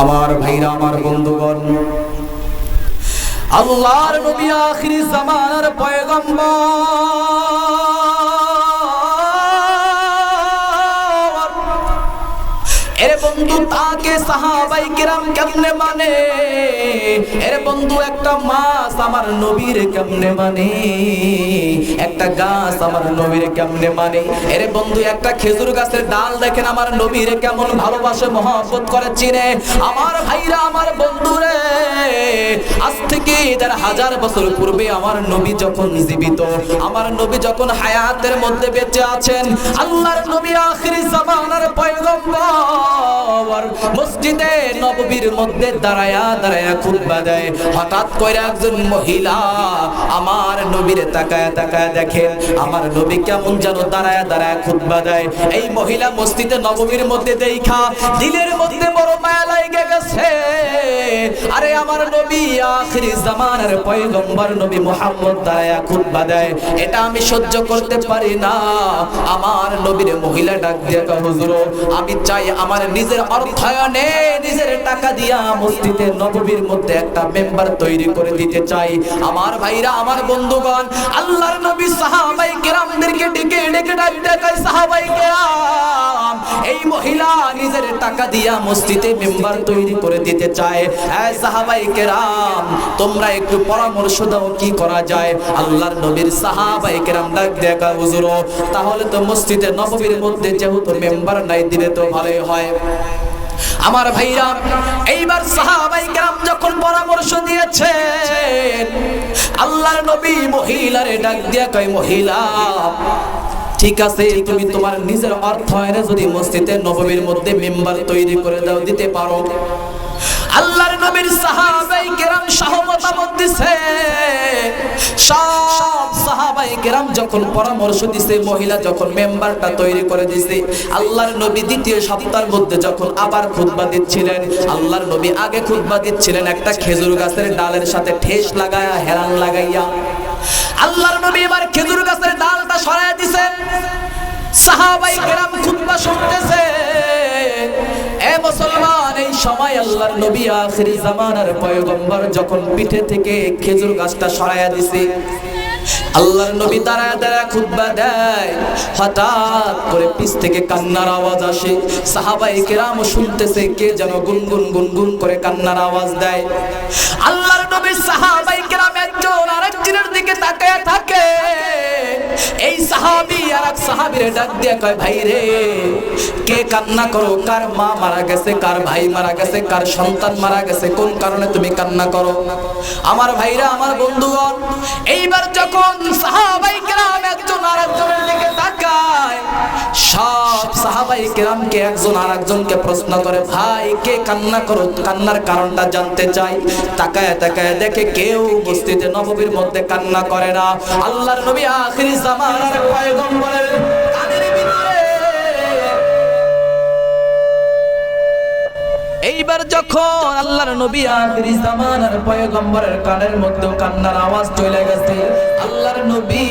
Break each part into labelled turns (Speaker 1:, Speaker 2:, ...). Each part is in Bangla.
Speaker 1: আমার ভাইরা আমার বন্ধুগণ আল্লাহর নবী আখিরি জামানার পয়গম্বর। সাহাবাই কিরাম কেমনে মানে? এর বন্ধু, একটা মাছ আমার নবীর কেমনে মানে? একটা গাছ আমার নবীর কেমনে মানে? এর বন্ধু, একটা খেজুর গাছের ডাল দেখেন আমার নবীর কেমন ভালোবাসে, মহব্বত করে চিনে। আমার ভাইরা, আমার বন্ধুরে, আজ থেকে দেড় হাজার বছর পূর্বে আমার নবী যখন জীবিত, আমার নবী যখন হায়াতের মধ্যে বেঁচে আছেন, আল্লাহর নবী আখিরি জামানার পয়গম্বর মসজিদে নববীর মধ্যে দাঁড়ায়া দাঁড়ায়া খুতবা দেয়। হঠাৎ করে একজন মহিলা আমার নবীর তাকায় তাকায় দেখে, আমার নবী কেমন যেন দাঁড়ায়া দাঁড়ায়া খুতবা দেয়। এই মহিলা মসজিদে নববীর মধ্যে দেখা, দিলের মধ্যে বড় মায়া লাগে গেছে। আরে আমার নবী আখিরি জামানার পয়গম্বর নবী মুহাম্মদ দাঁড়ায়া খুতবা দেয়। এটা আমি সহ্য করতে পারি না। আমার নবীর মহিলা ডাক দিয়ে কয়, হুজুর আমি চাই আমার নিজের অর্থায়নে নিজের টাকা দিয়া মসজিদে নববীর মধ্যে একটা মেম্বার তৈরি করে দিতে চাই। আমার ভাইরা আমার বন্ধুগণ আল্লাহর নবী সাহাবাই কেরামদেরকে ডেকে ডেকে ডাক দেখায় সাহাবাই কেরাম এই মহিলা নিজের টাকা দিয়া মসজিদে মেম্বার তৈরি করে দিতে চায়। হ্যাঁ সাহাবাই কেরাম তোমরা একটু পরামর্শ দাও, কি করা যায়? আল্লাহর নবীর সাহাবাই কেরাম ডাক দেখা হুজুর, তাহলে তো মসজিদে নববীর মধ্যে যেহেতু মেম্বার নাই, দিলে তো ভালোই হয়। আমার ভাইরা, এইবার সাহাবাই গ্রাম যখন পরামর্শ দিয়েছেন, আল্লাহর নবী মহিলারে ডাক দিয়া কয়, মহিলা, ঠিক আছে, তুমি তোমার নিজের অর্থায়নে যদি মসজিদে নববীর মধ্যে মেম্বার তৈরি করে দাও, দিতে পারো। আল্লাহর নবীর সাহাবাই কেরাম সহমতামত দিছে। সব সাহাবাই কেরাম যখন পরামর্শ দিছে, মহিলা যখন মেম্বারটা তৈরি করে দিছে, আল্লাহর নবী দ্বিতীয় সপ্তাহের মধ্যে যখন আবার খুতবা দিচ্ছিলেন, আল্লাহর নবী আগে খুতবা দিচ্ছিলেন একটা খেজুর গাছের ডালের সাথে ঠেস লাগায়া, হেরান লাগাইয়া। আল্লাহর নবী এবার খেজুর গাছের ডালটা সরায় দিছে। সাহাবাই কেরাম খুতবা শুনতেছে। মুসলমান, এই সময় আল্লাহর নবী আখিরি জামানার পয়গম্বর যখন পিঠে থেকে খেজুর গাছটা সরাইয়া দিছে, আল্লাহর নবী দাঁড়ায় দাঁড়ায় দেয়। হঠাৎ করে পিছ থেকে কান্নার আওয়াজ আসে। সাহাবাই কেরাম শুনতেছে, কে যেন গুনগুন গুনগুন করে কান্নার আওয়াজ দেয়। আল্লাহর নবী সাহাবাই কেরাম একজন আরেকজনের দিকে তাকায় থাকে। এই সাহাবি আর এক সাহাবিরে ডাক দিয়ে কয়, ভাই রে, কে কান্না করো? কার মা মারা গেছে, কার ভাই মারা গেছে, কার সন্তান মারা গেছে, কোন কারণে তুমি কান্না করো? আমার ভাইরা, আমার বন্ধুগণ, এইবার যখন সাহাবাই কেরাম একজন আর একজনের দিকে তাকায় সব সাহাবাই কেরামকে একজন আর একজনকে প্রশ্ন করে, ভাই, কে কান্না করো? কান্নার কারণটা জানতে চাই। তাকায় তাকায় দেখে কেউ উপস্থিতে নববীর মধ্যে কান্না করে না। আল্লাহর নবী আখির জামানার পয়গম্বরের এইবার যখন আল্লাহর নবী আখির জামানার পয়গম্বরের কানের মধ্যে কান্নার আওয়াজ চলে গেছে, আল্লাহর নবী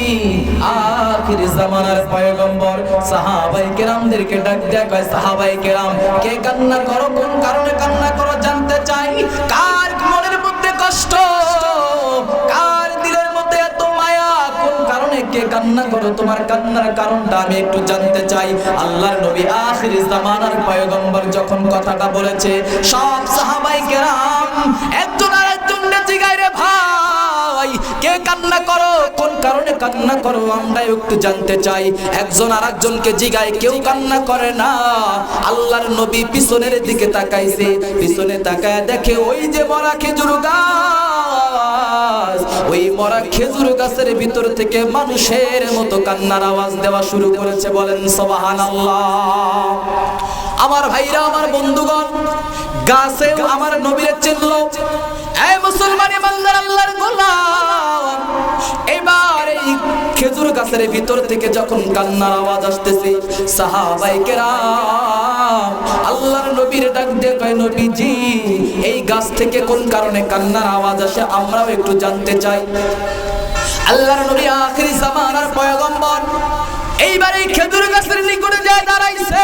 Speaker 1: আখির জামানার পয়গম্বর সাহাবাই কেরামদেরকে ডাক দেয়া কয়, সাহাবাই কেরাম, কে কান্না করো? কোন কারণে কান্না করো? জানতে চাই, কার কান্না করো, তোমার কান্নার কারণটা আমি একটু জানতে চাই। আল্লাহর নবী আখির জামানার পয়গম্বর যখন কথাটা বলেছে, সব সাহাবাই কেরাম একজন আর কে কান্না করো, কোন কারণে কান্না করো আমরা একটু জানতে চাই। একজন আর একজনকে জিগায়, কেউ কান্না করে না। আল্লাহর নবী পিছনের দিকে তাকাইছে, পিছনে তাকায় দেখে ওই যে মরা খেজুর গাছ। ওই মরা খেজুর গাছের ভিতর থেকে মানুষের মতো কান্নার আওয়াজ দেওয়া শুরু করেছে, বলেন সবাহান আমার ভাইরা, আমার বন্ধুগণ, গাছেও আমার নবীরে চিনল এই মুসলমানি বান্দার আল্লাহর গোলাম। এই খেজুর গাছের ভিতর থেকে যখন কান্নার আওয়াজ আসতেছে সাহাবাই আল্লাহর নবীর ডাক নবীজি, এই গাছ থেকে কোন কারণে কান্নার আওয়াজ আসে আমরাও একটু জানতে চাই। আল্লাহর নবী জামানার পয়গম্বর, এইবার এই খেজুর গাছের নিকটে যায় দাঁড়াইছে।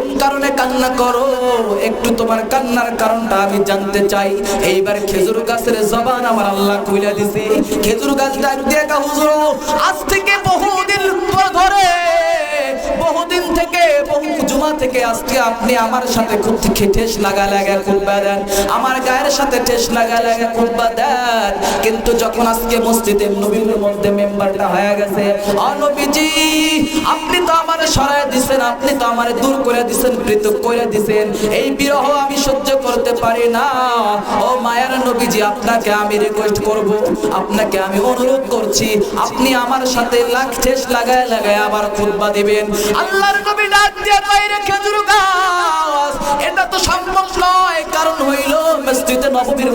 Speaker 1: কোন কারণে কান্না করো? একটু তোমার কান্নার কারণটা আমি জানতে চাই। এইবার খেজুর গাছের জবান আমার আল্লাহ কইলা দিছে। খেজুর গাছ ডাক দিয়া হুজুর, আজ থেকে বহুদিন ধরে বহুদিন থেকে বহু জুমা থেকে আজকে আপনি আমার সাথে খুব ঠেস লাগা লাগা খুববা দেন। আমার গায়ের সাথে ঠেস লাগা লাগা খুববা দেন। কিন্তু যখন আজকে মসজিদে নবীর মধ্যে মেম্বারটা হয়ে গেছে অনবীজি আপনি তো আমার সরায় দিছেন, আপনি তো আমার দূর করে দিছেন, পৃথক করে দিছেন। এই বিরহ আমি সহ্য করতে পারি না। ও মায়ার নবীজি, আপনাকে আমি রিকোয়েস্ট করব, আপনাকে আমি অনুরোধ করছি, আপনি আমার সাথে লাখ লাগায় লাগায় আবার দিবেন। আল্লাহর নবী ডাক দিয়ে বাইরে খেজুর গাছ, এটা তো সম্ভব নয়, কারণ হইল মসজিদে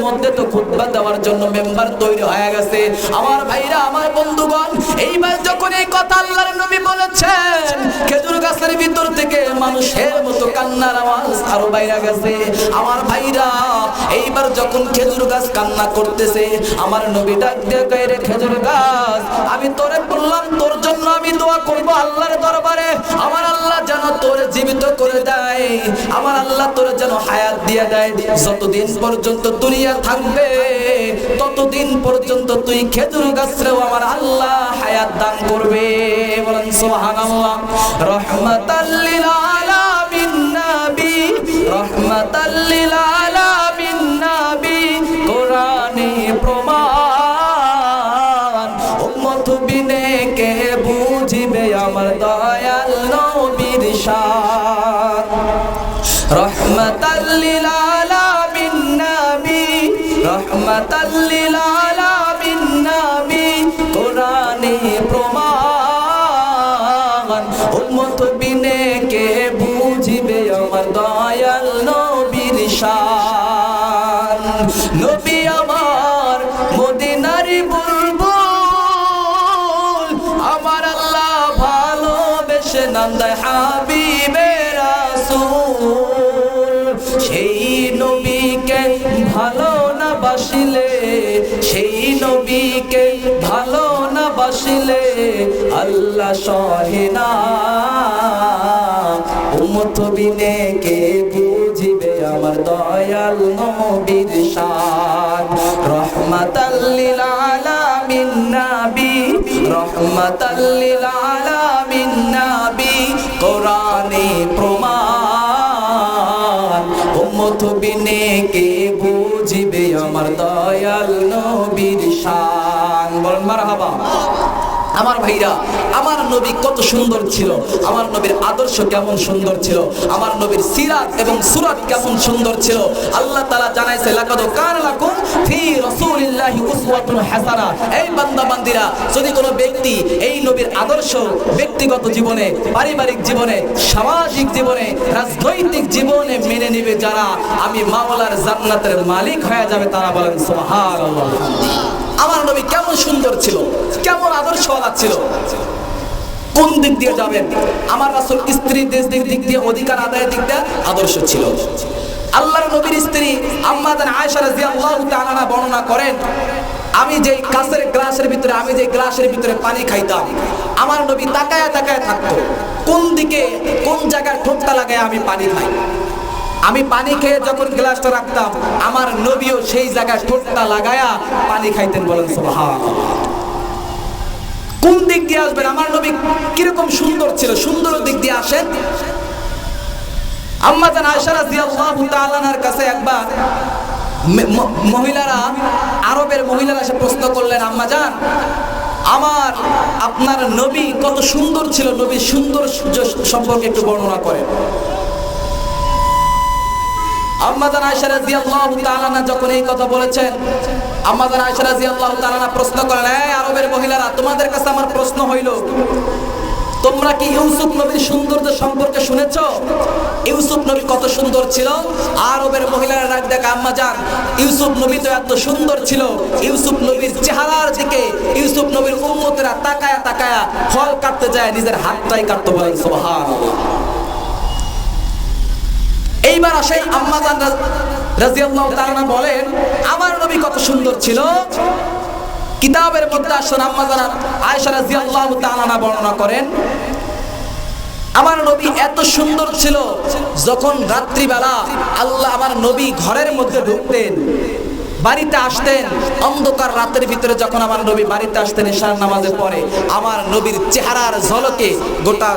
Speaker 1: মধ্যে তো দেওয়ার জন্য মেম্বার তৈরি হয়ে গেছে। আমার ভাইরা, আমার বন্ধুগণ, এইবার যখন এই কথা আল্লাহর নবী বলেছেন, খেজুর গাছের ভিতর থেকে মানুষের মতো কান্নার আওয়াজ আরও বাইরে গেছে। আমার ভাইরা, এইবার যখন খেজুর গাছ কান্না করতেছে। আমার নবী ডাক দিয়ে রে খেজুর গাছ, আমি তোরে বললাম, তোর জন্য আমি দোয়া করব আল্লাহর দরবারে। আমার আল্লাহ যেন তোর জীবিত করে দেয়। আমার আল্লাহ তোর যেন হায়াত দিয়ে দেয়। যতদিন পর্যন্ত দুনিয়া থাকবে, ততদিন পর্যন্ত তুই খেজুর গাছরেও আমার আল্লাহ হায়াত দান করবে। বলেন, সুবহানাল্লাহ। রহমাতাল লিল আলামিন, নবী। রহমাতাল লিল আলামিন আমার দয়াল নবীর শান রহমাতাল্লিল নান্দায় হাবিবে রাসূল। সেই নবীকে ভালো না বাসিলে, সেই নবীকে ভালো না বাসিলে আল্লাহ সহে না। উম্মত বিনে কে বুঝিবে আমার দয়াল নবীর শান। রহমাতাল্লিল আলামিন নবী রহমাতাল্লিল আলামিন প্রমাণ। উম্মত বিনে কে বুঝিবে আমার দয়াল নবীর শান। বল মারহাবা। আমার ভাইরা, আমার নবী কত সুন্দর ছিল। আমার নবীর আদর্শ কেমন সুন্দর ছিল। আমার নবীর সিরাত এবং সুরাত কেমন সুন্দর ছিল। আল্লাহ তাআলা জানাইছে, লাকাদ লাকুম ফি উসওয়াতুন হাসানা। এই বান্দা বান্দিরা যদি কোনো ব্যক্তি এই নবীর আদর্শ, ব্যক্তিগত জীবনে, পারিবারিক জীবনে, সামাজিক জীবনে, রাজনৈতিক জীবনে মেনে নেবে যারা, আমি মাওলার জান্নাতের মালিক হয়ে যাবে, তারা বলেন আমার নবী কেমন সুন্দর ছিল, কেমন আদর্শওয়ালা ছিল কোন দিক দিয়ে যাবেন? আমার রাসূল স্ত্রী দেশ দিক দিক দিয়ে অধিকার আদায়ের দিক দিয়ে আদর্শ ছিল। আল্লাহর নবীর স্ত্রী আম্মাদান আয়েশা রাদিয়াল্লাহু তাআলা বর্ণনা করেন, আমি যেই কাঁচের গ্লাসের ভিতরে, আমি যে গ্লাসের ভিতরে পানি খাইতাম, আমার নবী তাকায় তাকায় থাকতো। কোন দিকে, কোন জায়গায় ঠোঁটটা লাগায় আমি পানি খাই? আমি পানি খেয়ে যখন গ্লাসটা রাখতাম, আমার নবীও সেই জায়গায় ঠোঁটটা লাগায়া পানি খাইতেন বলেন সুবহানাল্লাহ। কোন দিক দিয়ে আসবেন? আমার নবী কীরকম সুন্দর ছিল, সুন্দর দিক দিয়ে আসেন আম্মা জান আয়েশা রাদিয়াল্লাহু তাআলার কাছে একবার মহিলারা, আরবের মহিলারা এসে প্রশ্ন করলেন, আম্মা জান, আমার, আপনার নবী কত সুন্দর ছিল, নবী সুন্দর সম্পর্কে একটু বর্ণনা করেন। আম্মাদান আয়েশা রাদিয়াল্লাহু তাআলা যখন এই কথা বলেছেন আম্মাদান আয়েশা রাদিয়াল্লাহু প্রশ্ন করেন আরবের মহিলারা, তোমাদের কাছে আমার প্রশ্ন হইল, তোমরা কি ইউসুফ নবীর সৌন্দর্য সম্পর্কে শুনেছ? ইউসুফ নবী কত সুন্দর ছিল? আরবের মহিলারা ডাক দেখ, আম্মা যান ইউসুফ নবী তো এত সুন্দর ছিল। ইউসুফ নবীর চেহারার দিকে, ইউসুফ নবীর উম্মতেরা তাকায়া তাকায়া ফল কাটতে যায়, নিজের হাতটাই কাটতে বলেন, সুবহানাল্লাহ। এইবার আসেন আম্মাজান রাজিয়াল্লাহু তাআলা বলেন, আমার নবী কত সুন্দর ছিল। কিতাবের মধ্যে আসেন আম্মাজান আয়েশা রাজিয়াল্লাহ তাআলা বর্ণনা করেন। আমার নবী এত সুন্দর ছিল যখন রাত্রিবেলা আল্লাহ আমার নবী ঘরের মধ্যে ঢুকতেন, বাড়িতে আসতেন, অন্ধকার রাতের ভিতরে যখন আমার নবী বাড়িতে আসতেন, এশার নামাজের পরে আমার নবীর চেহারার ঝলকে গোটা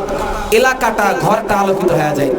Speaker 1: এলাকাটা, ঘরটা আলোকিত হয়ে যাইত।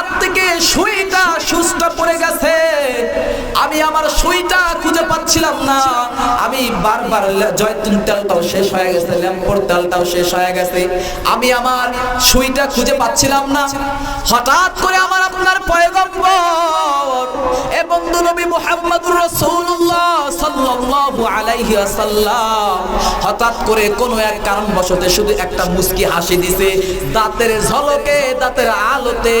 Speaker 1: হাত থেকে সুইটা সুস্থ পড়ে গেছে। আমি আমার সুইটা খুঁজে পাচ্ছিলাম না। আমি বারবার জয়তুন তেলটাও শেষ হয়ে গেছে, ল্যাম্পোর তেলটাও শেষ হয়ে গেছে। আমি আমার সুইটা খুঁজে পাচ্ছিলাম না। হঠাৎ করে আমার আপনার পয়গম্বর, এ বন্ধু নবী মুহাম্মদুর সাল্লাল্লাহু আলাইহি ওয়াসাল্লাম হঠাৎ করে কোনো এক কারণবশত শুধু একটা মুস্কি হাসি দিছে। দাঁতের ঝলকে, দাঁতের আলোতে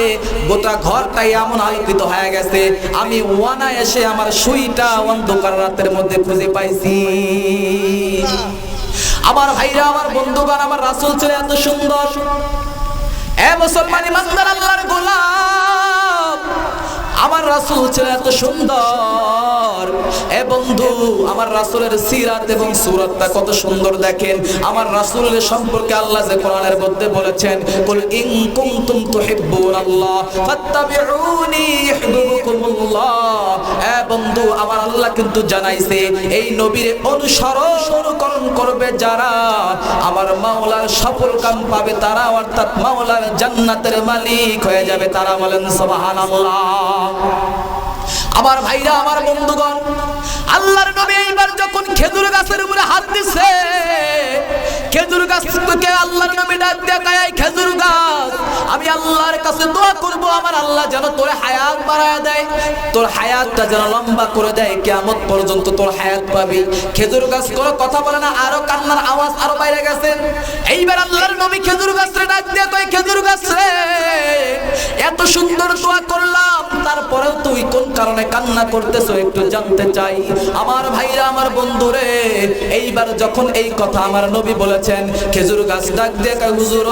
Speaker 1: গোটা ঘরটাই এমন আলোকিত হয়ে গেছে। আমি ওয়ানা এসে আমার সুইটা অন্ধকার রাতের মধ্যে খুঁজে পাইছি। আমার ভাইরা, আমার বন্ধুগণ, আমার রাসূল ছিল এত সুন্দর। এ মুসলমান ইমানদার, আল্লাহর গোলাম। আমার রাসূল ছিল এত সুন্দর। এ বন্ধু, আমার রাসূলের সিরাত এবং কত সুন্দর দেখেন। আমার রাসূলের সম্পর্কে আল্লাহ যে কোরআনের মধ্যে বলেছেন কিন্তু জানাইছে, এই নবীর অনুসরণ করবে যারা। আমার মাওলার সফল কাম পাবে তারা, অর্থাৎ মাওলার জান্নাতের মালিক হয়ে যাবে তারা বলেন, সুবহানাল্লাহ। আমার ভাইরা, আমার বন্ধুগণ, আল্লাহর নবী এইবার যখন খেজুর গাছের উপরে হাত দিছে, খেজুর গাছ থেকে আল্লাহর নবী ডাক দেখায় খেজুর গাছ, আমি করব আমার আল্লাহ যেন তোর হায়াত বাড়ায় দেয়, তোর হায়াতটা যেন লম্বা করে দেয়, কিয়ামত পর্যন্ত তোর হায়াত পাবি। খেজুর গাছ কোনো কথা বলে না, আরও কান্নার আওয়াজ আরও বাইরে গেছে। এইবার আল্লাহর নবী খেজুর গাছরে ডাক দিয়ে কয়, খেজুর গাছ রে, এত সুন্দর দোয়া করলাম, তারপরেও তুই কোন কারণে কান্না করতেছো একটু জানতে চাই। আমার ভাইরা, আমার বন্ধুরে, এইবার যখন এই কথা আমার নবী বলেছেন, খেজুর গাছ ডাক দিয়ে কয় হুজুর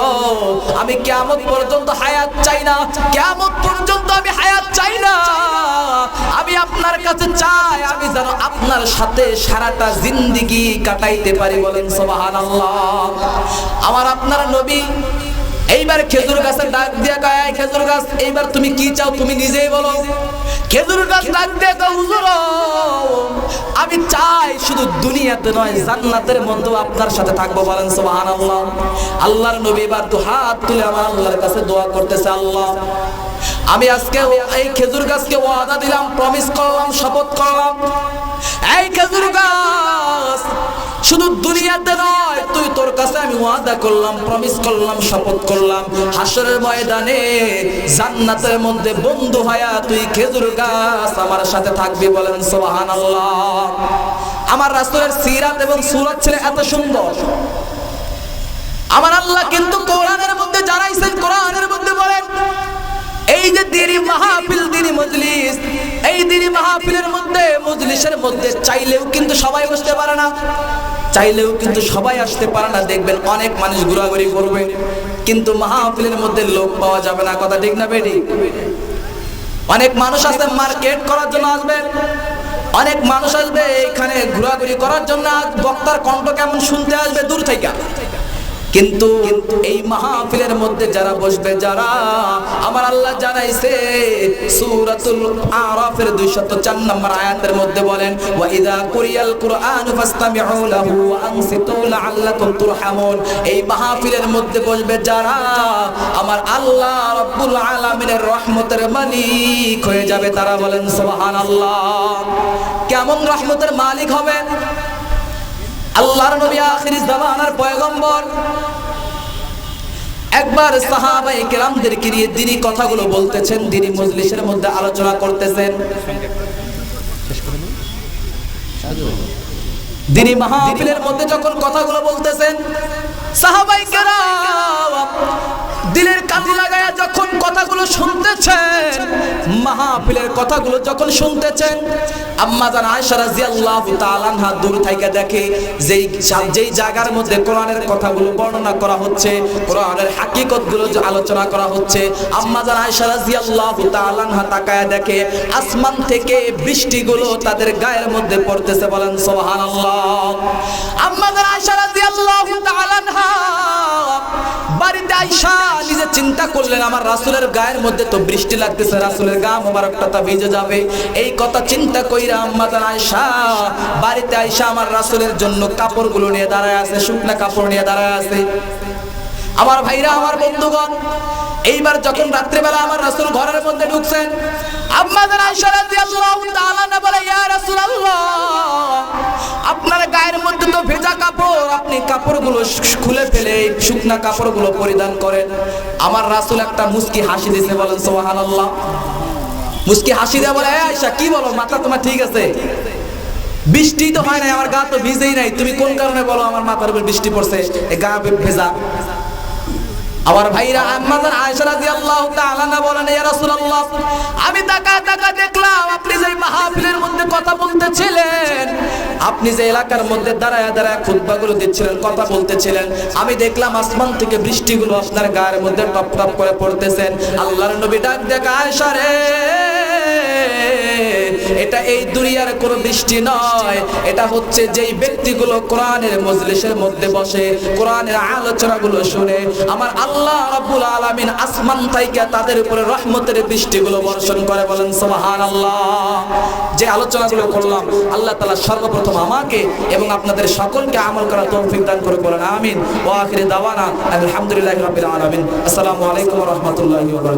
Speaker 1: আমি কেমন পর্যন্ত হায়াত চাই না কিয়ামত পর্যন্ত আমি হায়াত চাই না। আমি আপনার কাছে চাই, আমি যেন আপনার সাথে সারাটা জিন্দিগি কাটাইতে পারি বলেন সুবহানাল্লাহ। আমার আপনার নবী এইবার খেজুর গাছের ডাক দিয়া কয় "এই খেজুর গাছ, এইবার তুমি কি চাও তুমি নিজেই বলো। খেজুর গাছ ডাক দিয়া হুজুর, আমি চাই শুধু দুনিয়াতে নয়, জান্নাতের মধ্যেও আপনার সাথে থাকব। বলেন, সুবহানাল্লাহ। আল্লাহর নবী এবার দু হাত তুলে আমার আল্লাহর কাছে দোয়া করতেছে, আল্লাহ, আমি আজকে এই খেজুর গাছকে ওয়াদা দিলাম প্রমিস করলাম, শপথ করলাম। এই খেজুর গাছ শুধু দুনিয়াতে নয়, তুই তোর কাছে আমি ওয়াদা করলাম প্রমিস করলাম, শপথ করলাম। হাসরের ময়দানে জান্নাতের মধ্যে বন্ধু হয়া তুই খেজুর গাছ আমার সাথে থাকবি বলেন সুবহানাল্লাহ। আমার রাসূলের সিরাত এবং সুরাত ছিল এত সুন্দর। আমার আল্লাহ কিন্তু কোরআনের মধ্যে জানাইছেন, কোরআনের মধ্যে বলেন, এই যে দিনী মাহফিল, দিনী মজলিস, এই দিনী মাহফিলের মধ্যে, মজলিসের মধ্যে চাইলেও কিন্তু সবাই বসতে পারে না। চাইলেও কিন্তু সবাই আসতে পারে না, দেখবেন অনেক মানুষ ঘোরাঘুরি করবে, কিন্তু মাহফিলের মধ্যে লোক পাওয়া যাবে না, কথা ঠিক না বেডি অনেক মানুষ আসবে মার্কেট করার জন্য আসবে, অনেক মানুষ আসবে এইখানে ঘোরাঘুরি করার জন্য বক্তার কণ্ঠ কেমন শুনতে আসবে দূর থেকে? কিন্তু এই মাহফিলের মধ্যে যারা বসবে, যারা আমার আল্লাহ জানাইছে, সূরাতুল আরাফের 204 নম্বর আয়াতের মধ্যে বলেন ওয়া ইযা কুরিয়াল কুরআন ফাসতামিউ লাহু ওয়া আনসিতু লাআল্লাকুম তুরহামুন। এই মাহফিলের মধ্যে বসবে যারা আমার আল্লাহ রাব্বুল আলামিনের রহমতের মালিক হয়ে যাবে, তারা বলেন, সুবহানাল্লাহ। কেমন রহমতের মালিক হবেন আল্লাহর নবী আখির জামানার পয়গম্বর একবার সাহাবাই কেরামদেরকে নিয়ে দিনই কথাগুলো বলতেছেন দিনই মজলিসের মধ্যে আলোচনা করতেছেন। দিনই মাহফিলের মধ্যে যখন কথাগুলো বলতেছেন সাহাবাই কেরাম দিলের কাজে লাগায়া যখন কথাগুলো শুনতেছেন মাহফিলের কথাগুলো যখন শুনতেছেন আম্মা জান আয়েশা রাদিয়াল্লাহু তাআলা আনহা দূর থেকে দেখে, যেই যেই জায়গার মধ্যে কোরআনের কথাগুলো বর্ণনা করা হচ্ছে, কোরআনের হাকিকতগুলো যে আলোচনা করা হচ্ছে, আম্মা জান আয়েশা রাদিয়াল্লাহু তাআলা আনহা তাকায় দেখে, আসমান থেকে বৃষ্টিগুলো তাদের গায়ের মধ্যে পড়তেছে, বলেন সুবহানাল্লাহ। আম্মা জান আয়েশা রাদিয়াল্লাহু তাআলা আনহা বাড়িতে নিজে চিন্তা করলেন, আমার রাসুলের গায়ের মধ্যে তো বৃষ্টি লাগতেছে, রাসুলের গা মোবারকটা তা ভিজে যাবে। এই কথা চিন্তা কইরা আম্মা তার আয়সা বাড়িতে আয়সা আমার রাসুলের জন্য কাপড়গুলো নিয়ে দাঁড়ায় আছে, শুকনা কাপড় নিয়ে দাঁড়ায় আছে। আমার ভাইরা, আমার বন্ধুগণ, এইবার যখন রাত্রেবেলা আমার রাসুল ঘরের মধ্যে ঢুকছেন আপনার গায়ের মধ্যে তো ভেজা কাপড়, আপনি কাপড়গুলো খুলে ফেলে, শুকনা কাপড়গুলো পরিধান করেন। আমার রাসূল একটা মুস্কি হাসি দিছে বলেন, সুবহানাল্লাহ। মুস্কি হাসি দিয়ে বলে, "এই আয়েশা, কি বলো, মাথা তোমার ঠিক আছে? বৃষ্টি তো হয় নাই, আমার গা তো ভিজেই নাই। তুমি কোন কারণে বলো, আমার মাথার উপর বৃষ্টি পড়ছে গা ভেজা। আমার ভাইরা আম্মাজান আয়েশা আল্লাহ তাআলা না বলেন, ইয়া রাসূলুল্লাহ, আমি তাকা তাকা দেখলাম আপনি যে মাহফিলের মধ্যে কথা বলতেছিলেন, আপনি যে এলাকার মধ্যে দাঁড়ায় দাঁড়ায় খুতবাগুলো দিচ্ছিলেন, কথা বলতেছিলেন, আমি দেখলাম আসমান থেকে বৃষ্টিগুলো আপনার গায়ের মধ্যে টপ টপ করে পড়তেছেন, আল্লাহর নবী ডাক দেখ, আয়েশা রে। এটা এই দুনিয়ার কোনো বৃষ্টি নয়। এটা হচ্ছে যেই ব্যক্তিগুলো কোরআনের মজলিসের মধ্যে বসে, কোরআনের আলোচনাগুলো শুনে। আমার আল্লাহ রাব্বুল আলামিন আসমান থেকে তাদের উপরে রহমতের বৃষ্টিগুলো বর্ষণ করে বলেন, সুবহানাল্লাহ। যে আলোচনাগুলো করলাম, আল্লাহ তাআলা সর্বপ্রথম আমাকে এবং আপনাদের সকলকে আমল করার তৌফিক দান করে বলেন, আমিন। ওয়া আখিরি দাওয়ানা, আলহামদুলিল্লাহি রাব্বিল আলামিন। আসসালামু আলাইকুম ওয়া রাহমাতুল্লাহি ওয়া বারাকাতুহু।